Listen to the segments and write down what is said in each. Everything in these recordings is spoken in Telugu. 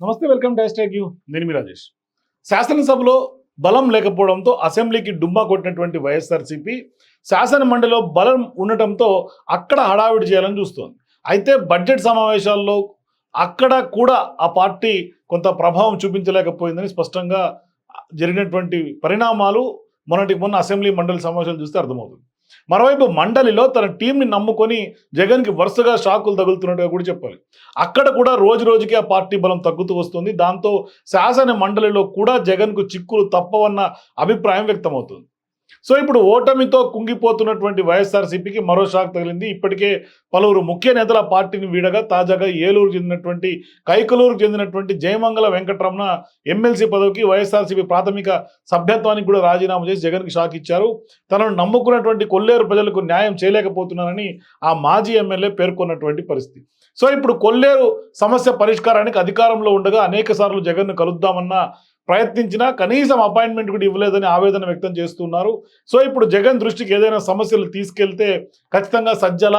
నమస్తే వెల్కమ్ టు హ్యాష్ యూ. నేను మీ రాజేష్. శాసనసభలో బలం లేకపోవడంతో అసెంబ్లీకి డుమ్మా కొట్టినటువంటి వైఎస్ఆర్సీపీ శాసన మండలిలో బలం ఉండటంతో అక్కడ హడావిడి చేయాలని చూస్తోంది. అయితే బడ్జెట్ సమావేశాల్లో అక్కడ కూడా ఆ పార్టీ కొంత ప్రభావం చూపించలేకపోయిందని స్పష్టంగా జరిగినటువంటి పరిణామాలు మొన్నటికి మొన్న అసెంబ్లీ మండలి సమావేశాలు చూస్తే అర్థమవుతుంది. మరోవైపు మండలిలో తన టీంని నమ్ముకొని జగన్కి వరుసగా షాకులు తగులుతున్నట్టుగా కూడా చెప్పాలి. అక్కడ కూడా రోజు రోజుకి ఆ పార్టీ బలం తగ్గుతూ వస్తుంది. దాంతో శాసన మండలిలో కూడా జగన్కు చిక్కులు తప్పవన్న అభిప్రాయం వ్యక్తమవుతుంది. సో ఇప్పుడు ఓటమితో కుంగిపోతున్నటువంటి వైఎస్ఆర్సీపీకి మరో షాక్ తగిలింది. ఇప్పటికే పలువురు ముఖ్య నేతల పార్టీని వీడగా తాజాగా ఏలూరు చెందినటువంటి కైకలూరు చెందినటువంటి జయమంగళ వెంకటరమణ ఎమ్మెల్సీ పదవికి వైఎస్ఆర్సీపీ ప్రాథమిక సభ్యత్వానికి కూడా రాజీనామా చేసి జగన్కి షాక్ ఇచ్చారు. తనను నమ్ముకున్నటువంటి కొల్లేరు ప్రజలకు న్యాయం చేయలేకపోతున్నారని ఆ మాజీ ఎమ్మెల్యే పేర్కొన్నటువంటి పరిస్థితి. సో ఇప్పుడు కొల్లేరు సమస్య పరిష్కారానికి అధికారంలో ఉండగా అనేక సార్లు జగన్ను కలుద్దామన్న ప్రయత్నించినా కనీసం అపాయింట్మెంట్ కూడా ఇవ్వలేదని ఆవేదన వ్యక్తం చేస్తున్నారు. సో ఇప్పుడు జగన్ దృష్టికి ఏదైనా సమస్యలు తీసుకెళ్తే ఖచ్చితంగా సజ్జల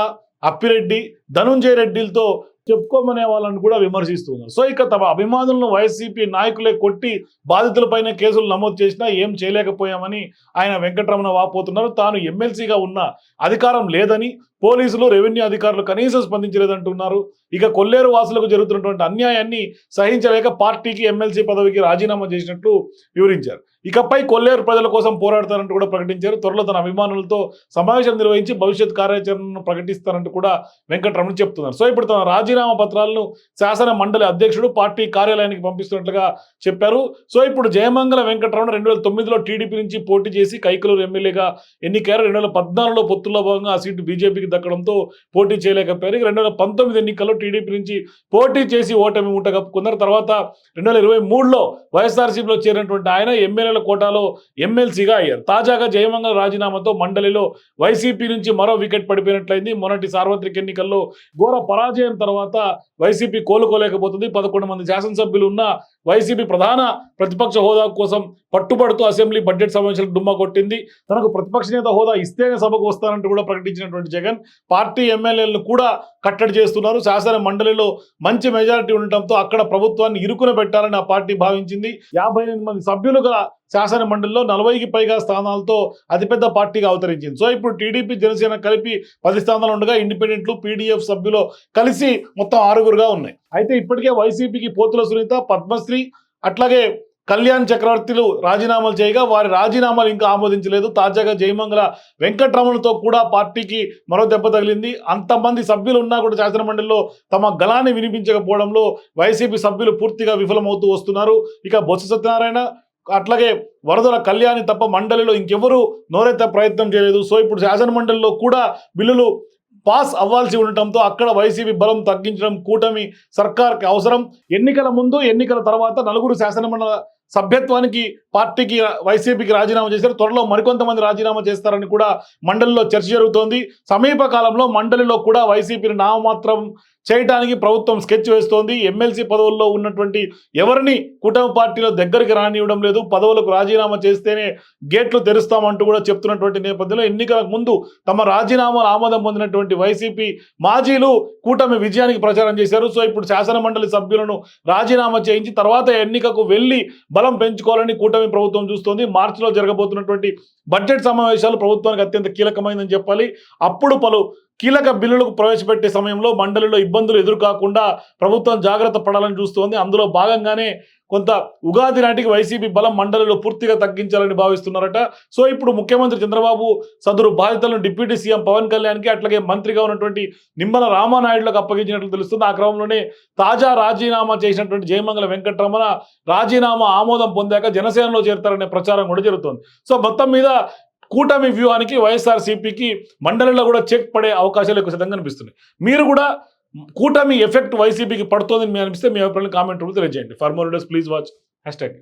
అప్పిరెడ్డి ధనుంజయ రెడ్డిలతో చెప్పుకోమనే వాళ్ళని కూడా విమర్శిస్తున్నారు. సో ఇక తమ అభిమానులను వైసీపీ నాయకులే కొట్టి బాధితులపైన కేసులు నమోదు చేసినా ఏం చేయలేకపోయామని ఆయన వెంకటరమణ వాపోతున్నారు. తాను ఎమ్మెల్సీగా ఉన్న అధికారం లేదని పోలీసులు రెవెన్యూ అధికారులు కనీసం స్పందించలేదంటున్నారు. ఇక కొల్లేరు వాసులకు జరుగుతున్నటువంటి అన్యాయాన్ని సహించలేక పార్టీకి ఎమ్మెల్సీ పదవికి రాజీనామా చేసినట్లు వివరించారు. ఇకపై కొల్లేరు ప్రజల కోసం పోరాడతారంటూ కూడా ప్రకటించారు. త్వరలో తన అభిమానులతో సమావేశం నిర్వహించి భవిష్యత్ కార్యాచరణను ప్రకటిస్తారంటూ కూడా వెంకటరమణ చెప్తున్నారు. సో ఇప్పుడు తన రాజీనామా పత్రాలను శాసన మండలి అధ్యక్షుడు పార్టీ కార్యాలయానికి పంపిస్తున్నట్లుగా చెప్పారు. సో ఇప్పుడు జయమంగళ వెంకటరమణ రెండు వేల తొమ్మిదిలో టీడీపీ నుంచి పోటీ చేసి కైకలూరు ఎమ్మెల్యేగా ఎన్నికయ్యారు. రెండు వేల పద్నాలుగులో పొత్తుల్లో భాగంగా ఆ సీటు బీజేపీకి దక్కడంతో పోటీ చేయలేకపోయారు. రెండు వేల పంతొమ్మిది ఎన్నికల్లో టీడీపీ నుంచి పోటీ చేసి ఓటమి మూట కప్పుకున్నారు తర్వాత రెండు వేల ఇరవై మూడులో వైఎస్ఆర్సీపీలో చేరినటువంటి ఆయన ఎమ్మెల్యే ఎమ్మెల్యేల కోటాలో ఎమ్మెల్సీగా అయ్యారు. తాజాగా జయమంగళ రాజీనామాతో మండలిలో వైసీపీ నుంచి మరో వికెట్ పడిపోయినట్లయింది. మొన్నటి సార్వత్రిక ఎన్నికల్లో ఘోర పరాజయం తర్వాత వైసీపీ కోలుకోలేకపోతుంది. పదకొండు మంది శాసనసభ్యులు ఉన్న వైసీపీ ప్రధాన ప్రతిపక్ష హోదా కోసం పట్టుబడుతూ అసెంబ్లీ బడ్జెట్ సమావేశాలకు డుమ్మా కొట్టింది. తనకు ప్రతిపక్ష నేత హోదా ఇస్తేనే సభకు వస్తానంటూ కూడా ప్రకటించినటువంటి జగన్ పార్టీ ఎమ్మెల్యేలను కూడా కట్టడి చేస్తున్నారు. శాసన మండలిలో మంచి మెజారిటీ ఉండటంతో అక్కడ ప్రభుత్వాన్ని ఇరుకున పెట్టాలని ఆ పార్టీ భావించింది. యాభై ఎనిమిది మంది సభ్యులుగా శాసన మండలిలో నలభైకి పైగా స్థానాలతో అతిపెద్ద పార్టీగా అవతరించింది. సో ఇప్పుడు టీడీపీ జనసేన కలిపి పది స్థానాలు ఉండగా ఇండిపెండెంట్లు పీడీఎఫ్ సభ్యులు కలిసి మొత్తం ఆరుగురుగా ఉన్నాయి. అయితే ఇప్పటికే వైసీపీకి పోతుల సునీత పద్మశ్రీ అట్లాగే కళ్యాణ్ చక్రవర్తిలు రాజీనామాలు చేయగా వారి రాజీనామాలు ఇంకా ఆమోదించలేదు. తాజాగా జయమంగళ వెంకట్రమణతో కూడా పార్టీకి మరో దెబ్బ తగిలింది. అంతమంది సభ్యులు ఉన్నా కూడా శాసన మండలిలో తమ గళాన్ని వినిపించకపోవడంలో వైసీపీ సభ్యులు పూర్తిగా విఫలమవుతూ వస్తున్నారు. ఇక బొత్స సత్యనారాయణ అట్లాగే వరదల కళ్యాణి తప్ప మండలిలో ఇంకెవరూ నోరెత్త ప్రయత్నం చేయలేదు. సో ఇప్పుడు శాసన మండలిలో కూడా బిల్లులు పాస్ అవ్వాల్సి ఉండటంతో అక్కడ వైసీపీ బలం తగ్గించడం కూటమి సర్కార్కి అవసరం. ఎన్నికల ముందు ఎన్నికల తర్వాత నలుగురు శాసనమండల సభ్యత్వానికి పార్టీకి వైసీపీకి రాజీనామా చేశారు. త్వరలో మరికొంతమంది రాజీనామా చేస్తారని కూడా మండలిలో చర్చ జరుగుతోంది. సమీప కాలంలో మండలిలో కూడా వైసీపీని నామమాత్రం చేయడానికి ప్రభుత్వం స్కెచ్ వేస్తోంది. ఎమ్మెల్సీ పదవుల్లో ఉన్నటువంటి ఎవరిని కూటమి పార్టీలో దగ్గరికి రానివ్వడం లేదు. పదవులకు రాజీనామా చేస్తేనే గేట్లు తెరుస్తామంటూ కూడా చెప్తున్నటువంటి నేపథ్యంలో ఎన్నికలకు ముందు తమ రాజీనామాలు ఆమోదం పొందినటువంటి వైసీపీ మాజీలు కూటమి విజయానికి ప్రచారం చేశారు. సో ఇప్పుడు శాసన మండలి సభ్యులను రాజీనామా చేయించి తర్వాత ఎన్నికకు వెళ్ళి బలం పెంచుకోవాలని కూటమి ప్రభుత్వం చూస్తోంది. మార్చిలో జరగబోతున్నటువంటి బడ్జెట్ సమావేశాలు ప్రభుత్వానికి అత్యంత కీలకమైందని చెప్పాలి. అప్పుడు పలు కీలక బిల్లులకు ప్రవేశపెట్టే సమయంలో మండలిలో ఇబ్బందులు ఎదురుకాకుండా ప్రభుత్వం జాగ్రత్త పడాలని చూస్తోంది. అందులో భాగంగానే కొంత ఉగాది నాటికి వైసీపీ బలం మండలిలో పూర్తిగా తగ్గించాలని భావిస్తున్నారట. సో ఇప్పుడు ముఖ్యమంత్రి చంద్రబాబు సదరు బాధితులను డిప్యూటీ సీఎం పవన్ కళ్యాణ్కి అట్లాగే మంత్రిగా ఉన్నటువంటి నిమ్మల రామానాయుడులకు అప్పగించినట్లు తెలుస్తుంది. ఆ క్రమంలోనే తాజా రాజీనామా చేసినటువంటి జయమంగళ వెంకటరమణ రాజీనామా ఆమోదం పొందాక జనసేనలో చేరతారనే ప్రచారం కూడా జరుగుతోంది. సో మొత్తం మీద కూటమి వ్యూహానికి వైఎస్ఆర్సీపీకి మండలిలో కూడా చెక్ పడే అవకాశాలు ఎక్కువ సిద్ధంగా కనిపిస్తున్నాయి. మీరు కూడా కూటమి ఎఫెక్ట్ వైసీపీకి పడుతుంది మీరు అనిపిస్తే మీ అభిప్రాయం కామెంట్ రూపంలో తెలియజేయండి. For more please watch hashtag